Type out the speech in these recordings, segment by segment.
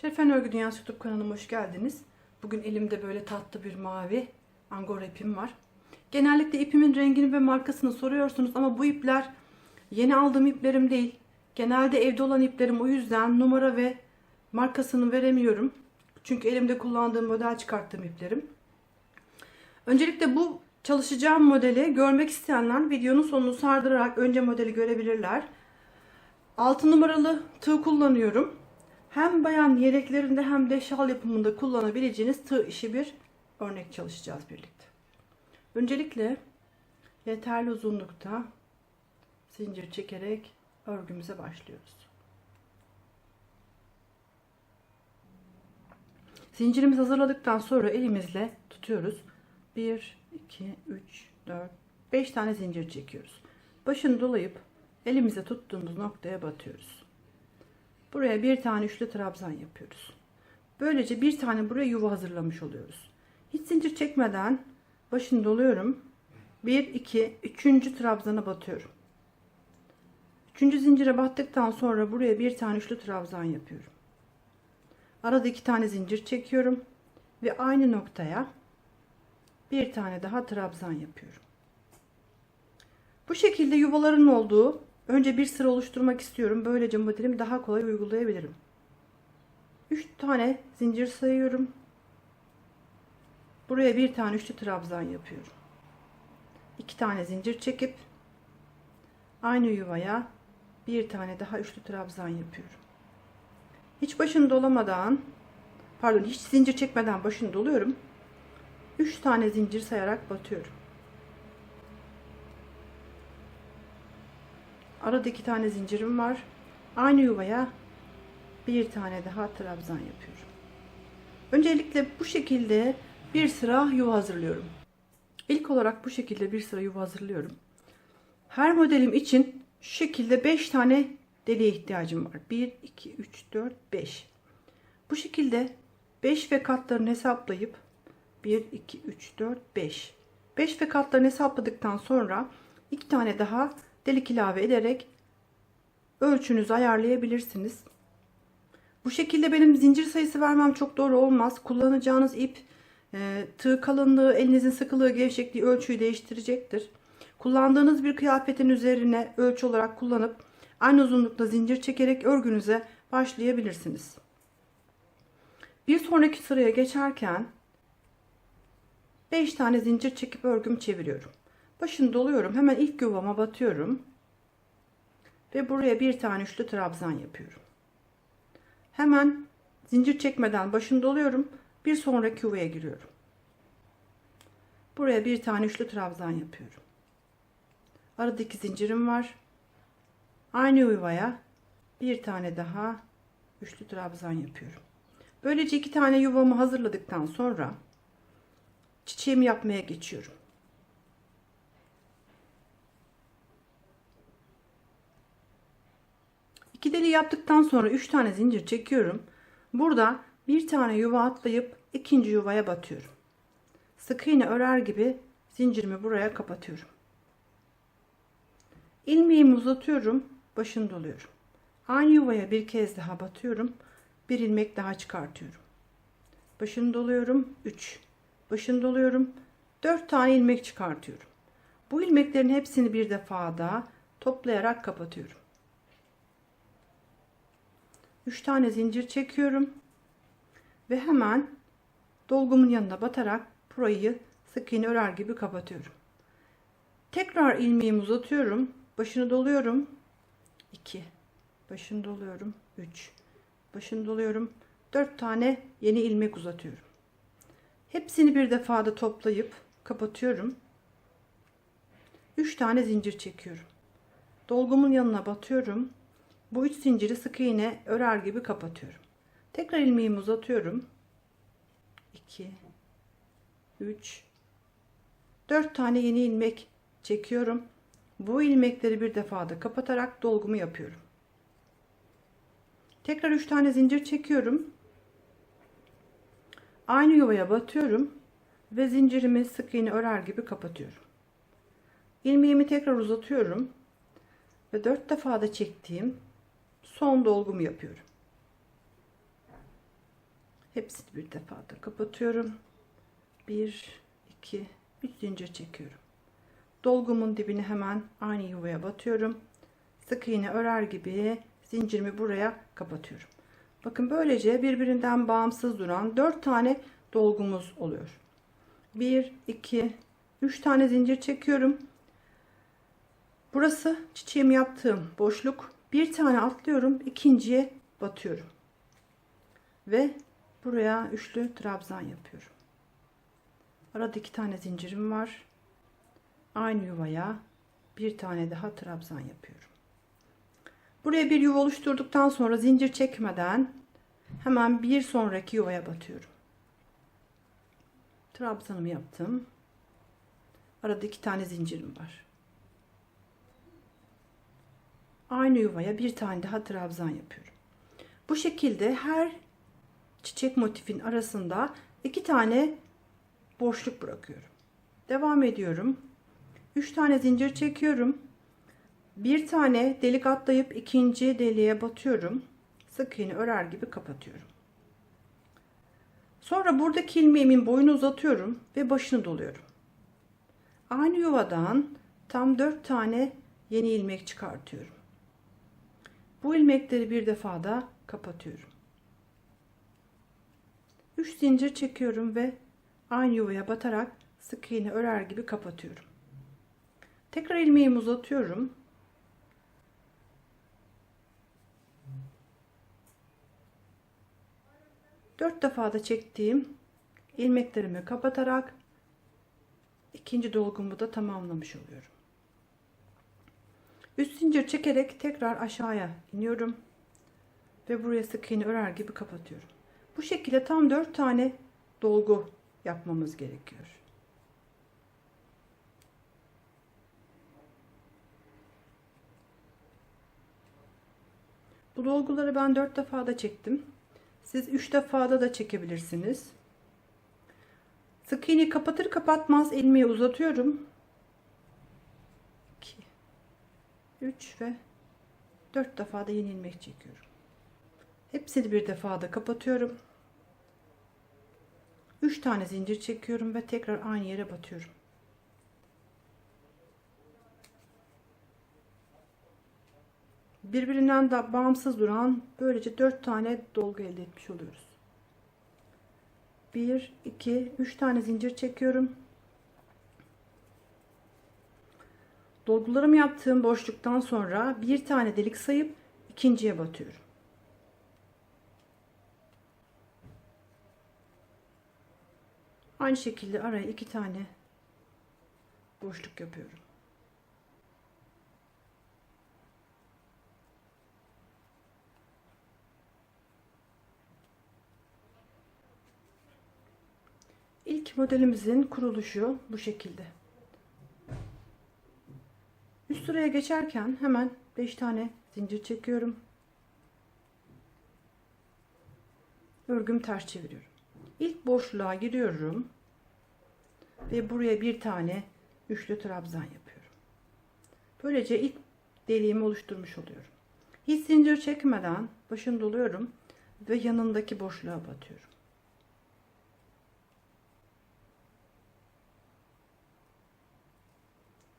Şerifen Örgü Dünyası YouTube kanalıma hoş geldiniz. Bugün elimde böyle tatlı bir mavi angora ipim var. Genellikle ipimin rengini ve markasını soruyorsunuz ama bu ipler yeni aldığım iplerim değil. Genelde evde olan iplerim o yüzden numara ve markasını veremiyorum. Çünkü elimde kullandığım model çıkarttığım iplerim. Öncelikle bu çalışacağım modeli görmek isteyenler videonun sonunu sardırarak önce modeli görebilirler. 6 numaralı tığ kullanıyorum. Hem bayan yeleklerinde hem de şal yapımında kullanabileceğiniz tığ işi bir örnek çalışacağız birlikte. Öncelikle yeterli uzunlukta zincir çekerek örgümüze başlıyoruz. Zincirimizi hazırladıktan sonra elimizle tutuyoruz. 1, 2, 3, 4, 5 tane zincir çekiyoruz. Başını dolayıp elimize tuttuğumuz noktaya batıyoruz. Buraya bir tane üçlü trabzan yapıyoruz. Böylece bir tane buraya yuva hazırlamış oluyoruz. Hiç zincir çekmeden başını doluyorum. 1, 2, 3. trabzana batıyorum. 3. zincire battıktan sonra buraya bir tane üçlü trabzan yapıyorum. Arada iki tane zincir çekiyorum ve aynı noktaya bir tane daha trabzan yapıyorum. Bu şekilde yuvaların olduğu önce bir sıra oluşturmak istiyorum. Böylece modelimi daha kolay uygulayabilirim. 3 tane zincir sayıyorum. Buraya bir tane üçlü trabzan yapıyorum. 2 tane zincir çekip aynı yuvaya bir tane daha üçlü trabzan yapıyorum. Hiç başını dolamadan pardon hiç zincir çekmeden başını doluyorum. 3 tane zincir sayarak batıyorum. Arada iki tane zincirim var. Aynı yuvaya bir tane daha trabzan yapıyorum. Öncelikle bu şekilde bir sıra yuva hazırlıyorum. İlk olarak bu şekilde bir sıra yuva hazırlıyorum. Her modelim için şu şekilde 5 tane deliğe ihtiyacım var. 1, 2, 3, 4, 5. Bu şekilde 5 ve katlarını hesaplayıp 1, 2, 3, 4, 5. 5 ve katlarını hesapladıktan sonra 2 tane daha delik ilave ederek ölçünüzü ayarlayabilirsiniz. Bu şekilde benim zincir sayısı vermem çok doğru olmaz. Kullanacağınız ip e, tığ kalınlığı, elinizin sıkılığı, gevşekliği ölçüyü değiştirecektir. Kullandığınız bir kıyafetin üzerine ölçü olarak kullanıp aynı uzunlukta zincir çekerek örgünüze başlayabilirsiniz. Bir sonraki sıraya geçerken 5 tane zincir çekip örgümü çeviriyorum. Başını doluyorum. Hemen ilk yuvama batıyorum. Ve buraya bir tane üçlü trabzan yapıyorum. Hemen zincir çekmeden başını doluyorum. Bir sonraki yuvaya giriyorum. Buraya bir tane üçlü trabzan yapıyorum. Aradaki zincirim var. Aynı yuvaya bir tane daha üçlü trabzan yapıyorum. Böylece iki tane yuvamı hazırladıktan sonra çiçeğimi yapmaya geçiyorum. İki deli yaptıktan sonra 3 tane zincir çekiyorum. Burada bir tane yuva atlayıp ikinci yuvaya batıyorum. Sık iğne örer gibi zincirimi buraya kapatıyorum. İlmeğimi uzatıyorum, başını doluyorum. Aynı yuvaya bir kez daha batıyorum. Bir ilmek daha çıkartıyorum. Başını doluyorum 3. Başını doluyorum 4 tane ilmek çıkartıyorum. Bu ilmeklerin hepsini bir defa daha toplayarak kapatıyorum. 3 tane zincir çekiyorum ve hemen dolgumun yanına batarak burayı sık iğne örer gibi kapatıyorum. Tekrar ilmeğimi uzatıyorum. Başını doluyorum. 2. Başını doluyorum. 3. Başını doluyorum. 4 tane yeni ilmek uzatıyorum. Hepsini bir defada toplayıp kapatıyorum. 3 tane zincir çekiyorum. Dolgumun yanına batıyorum. Bu 3 zinciri sık iğne örer gibi kapatıyorum. Tekrar ilmeğimi uzatıyorum. 2 3 4 tane yeni ilmek çekiyorum. Bu ilmekleri bir defada kapatarak dolgumu yapıyorum. Tekrar 3 tane zincir çekiyorum. Aynı yuvaya batıyorum ve zincirimi sık iğne örer gibi kapatıyorum. İlmeğimi tekrar uzatıyorum ve 4 defa da çektiğim son dolgumu yapıyorum. Hepsini bir defada kapatıyorum. 1 2 3 zincir çekiyorum. Dolgumun dibine hemen aynı yuvaya batıyorum. Sık iğne örer gibi zincirimi buraya kapatıyorum. Bakın böylece birbirinden bağımsız duran 4 tane dolgumuz oluyor. 1 2 3 tane zincir çekiyorum. Burası çiçeğimi yaptığım boşluk. Bir tane atlıyorum, ikinciye batıyorum. Ve buraya üçlü trabzan yapıyorum. Arada iki tane zincirim var. Aynı yuvaya bir tane daha trabzan yapıyorum. Buraya bir yuva oluşturduktan sonra zincir çekmeden hemen bir sonraki yuvaya batıyorum. Trabzanımı yaptım. Arada iki tane zincirim var. Aynı yuvaya bir tane daha trabzan yapıyorum. Bu şekilde her çiçek motifin arasında iki tane boşluk bırakıyorum. Devam ediyorum. 3 tane zincir çekiyorum. Bir tane delik atlayıp ikinci deliğe batıyorum. Sık iğne örer gibi kapatıyorum. Sonra buradaki ilmeğimin boyunu uzatıyorum ve başını doluyorum. Aynı yuvadan tam 4 tane yeni ilmek çıkartıyorum. Bu ilmekleri bir defada kapatıyorum. 3 zincir çekiyorum ve aynı yuvaya batarak sık iğne örer gibi kapatıyorum. Tekrar ilmeğimi uzatıyorum. Dört defada çektiğim ilmeklerimi kapatarak ikinci dolgumu da tamamlamış oluyorum. Üst zincir çekerek tekrar aşağıya iniyorum ve buraya sık iğne örer gibi kapatıyorum. Bu şekilde tam 4 tane dolgu yapmamız gerekiyor. Bu dolguları ben 4 defada çektim. Siz 3 defada da çekebilirsiniz. Sık iğneyi kapatır kapatmaz ilmeği uzatıyorum. 2 3 ve 4 defada yeni ilmek çekiyorum. Hepsini bir defada kapatıyorum. 3 tane zincir çekiyorum ve tekrar aynı yere batıyorum. Birbirinden de bağımsız duran böylece 4 tane dolgu elde etmiş oluyoruz. 1 2 3 tane zincir çekiyorum. Dolgularımı yaptığım boşluktan sonra bir tane delik sayıp ikinciye batıyorum. Aynı şekilde araya iki tane boşluk yapıyorum. İlk modelimizin kuruluşu bu şekilde. Sıraya geçerken hemen 5 tane zincir çekiyorum. Örgüm ters çeviriyorum. İlk boşluğa giriyorum ve buraya bir tane üçlü trabzan yapıyorum. Böylece ilk deliğimi oluşturmuş oluyorum. Hiç zincir çekmeden başını doluyorum ve yanındaki boşluğa batıyorum.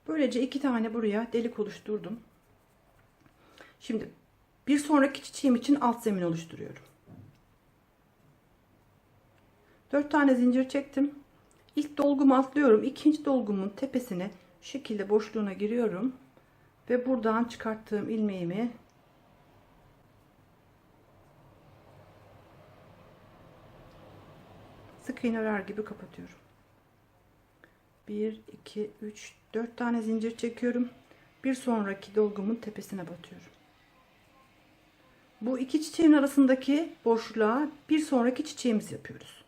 Böylece iki tane buraya delik oluşturdum. Şimdi bir sonraki çiçeğim için alt zemin oluşturuyorum. 4 tane zincir çektim. İlk dolgumu atlıyorum. İkinci dolgumun tepesine şu şekilde boşluğuna giriyorum. Ve buradan çıkarttığım ilmeğimi sık iğne örer gibi kapatıyorum. 1 2 3 4 tane zincir çekiyorum. Bir sonraki dolgumun tepesine batıyorum. Bu iki çiçeğin arasındaki boşluğa bir sonraki çiçeğimizi yapıyoruz.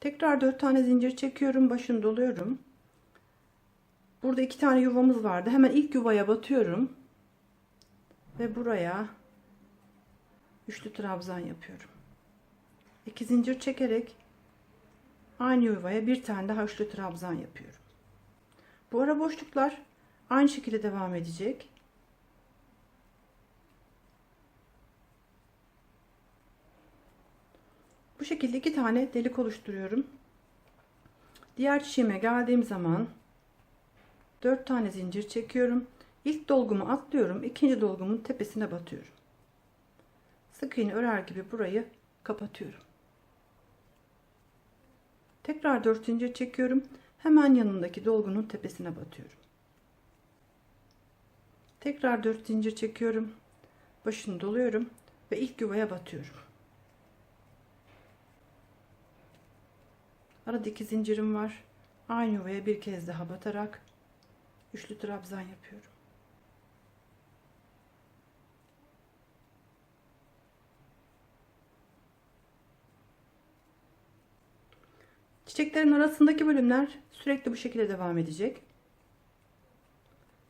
Tekrar 4 tane zincir çekiyorum. Başını doluyorum. Burada iki tane yuvamız vardı. Hemen ilk yuvaya batıyorum. Ve buraya üçlü trabzan yapıyorum. 2 zincir çekerek aynı yuvaya bir tane daha üçlü trabzan yapıyorum. Bu ara boşluklar aynı şekilde devam edecek. şekilde iki tane delik oluşturuyorum. Diğer çiçeğime geldiğim zaman 4 tane zincir çekiyorum. İlk dolgumu atlıyorum. ikinci dolgumun tepesine batıyorum. Sık iğne örer gibi burayı kapatıyorum. Tekrar 4 zincir çekiyorum. Hemen yanındaki dolgunun tepesine batıyorum. Tekrar 4 zincir çekiyorum. Başını doluyorum ve ilk yuvaya batıyorum. Arada iki zincirim var. Aynı yuvaya bir kez daha batarak üçlü trabzan yapıyorum. Çiçeklerin arasındaki bölümler sürekli bu şekilde devam edecek.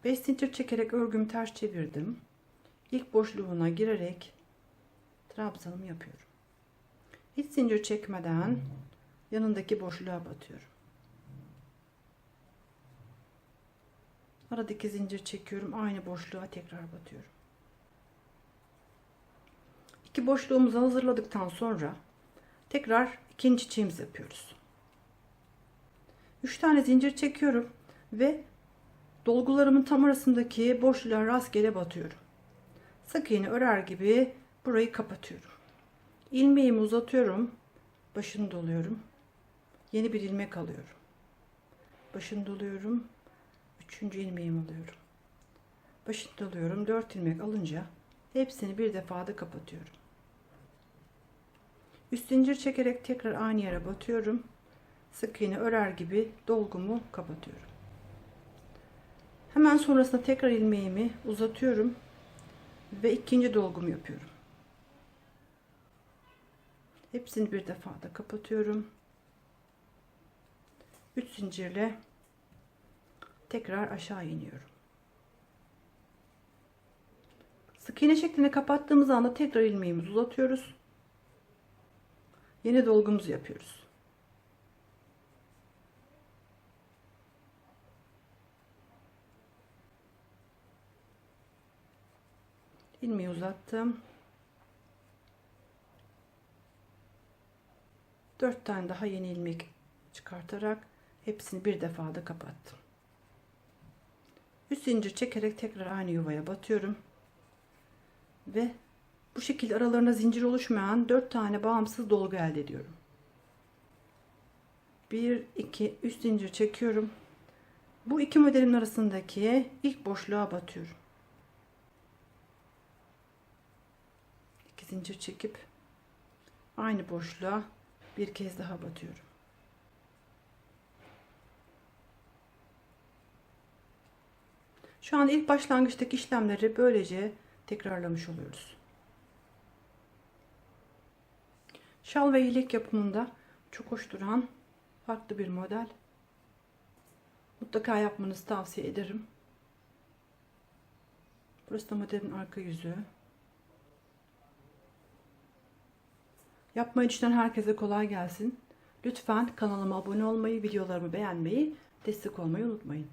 5 zincir çekerek örgümü ters çevirdim. İlk boşluğuna girerek trabzanımı yapıyorum. Hiç zincir çekmeden yanındaki boşluğa batıyorum. Aradaki zincir çekiyorum. Aynı boşluğa tekrar batıyorum. İki boşluğumuzu hazırladıktan sonra tekrar ikinci çiçeğimizi yapıyoruz. 3 tane zincir çekiyorum ve dolgularımın tam arasındaki boşluğa rastgele batıyorum. Sık iğne örer gibi burayı kapatıyorum. İlmeğimi uzatıyorum. Başını doluyorum. Yeni bir ilmek alıyorum. Başını doluyorum. Üçüncü ilmeğimi alıyorum. Başını doluyorum. Dört ilmek alınca hepsini bir defada kapatıyorum. Üst zincir çekerek tekrar aynı yere batıyorum. Sık iğne örer gibi dolgumu kapatıyorum. Hemen sonrasında tekrar ilmeğimi uzatıyorum ve ikinci dolgumu yapıyorum. Hepsini bir defada kapatıyorum. 3 zincirle tekrar aşağı iniyorum. Sık iğne şeklinde kapattığımız anda tekrar ilmeğimizi uzatıyoruz. Yeni dolgumuzu yapıyoruz. İlmeği uzattım. 4 tane daha yeni ilmek çıkartarak hepsini bir defada kapattım. Üst zincir çekerek tekrar aynı yuvaya batıyorum. Ve bu şekilde aralarında zincir oluşmayan 4 tane bağımsız dolgu elde ediyorum. 1 2 üst zincir çekiyorum. Bu iki modelin arasındaki ilk boşluğa batıyorum. Zincir çekip aynı boşluğa bir kez daha batıyorum. Şu an ilk başlangıçtaki işlemleri böylece tekrarlamış oluyoruz. Şal ve yelek yapımında çok hoş duran farklı bir model. Mutlaka yapmanızı tavsiye ederim. Burası da modelin arka yüzü. Yapmayı düşünen herkese kolay gelsin. Lütfen kanalıma abone olmayı, videolarımı beğenmeyi, destek olmayı unutmayın.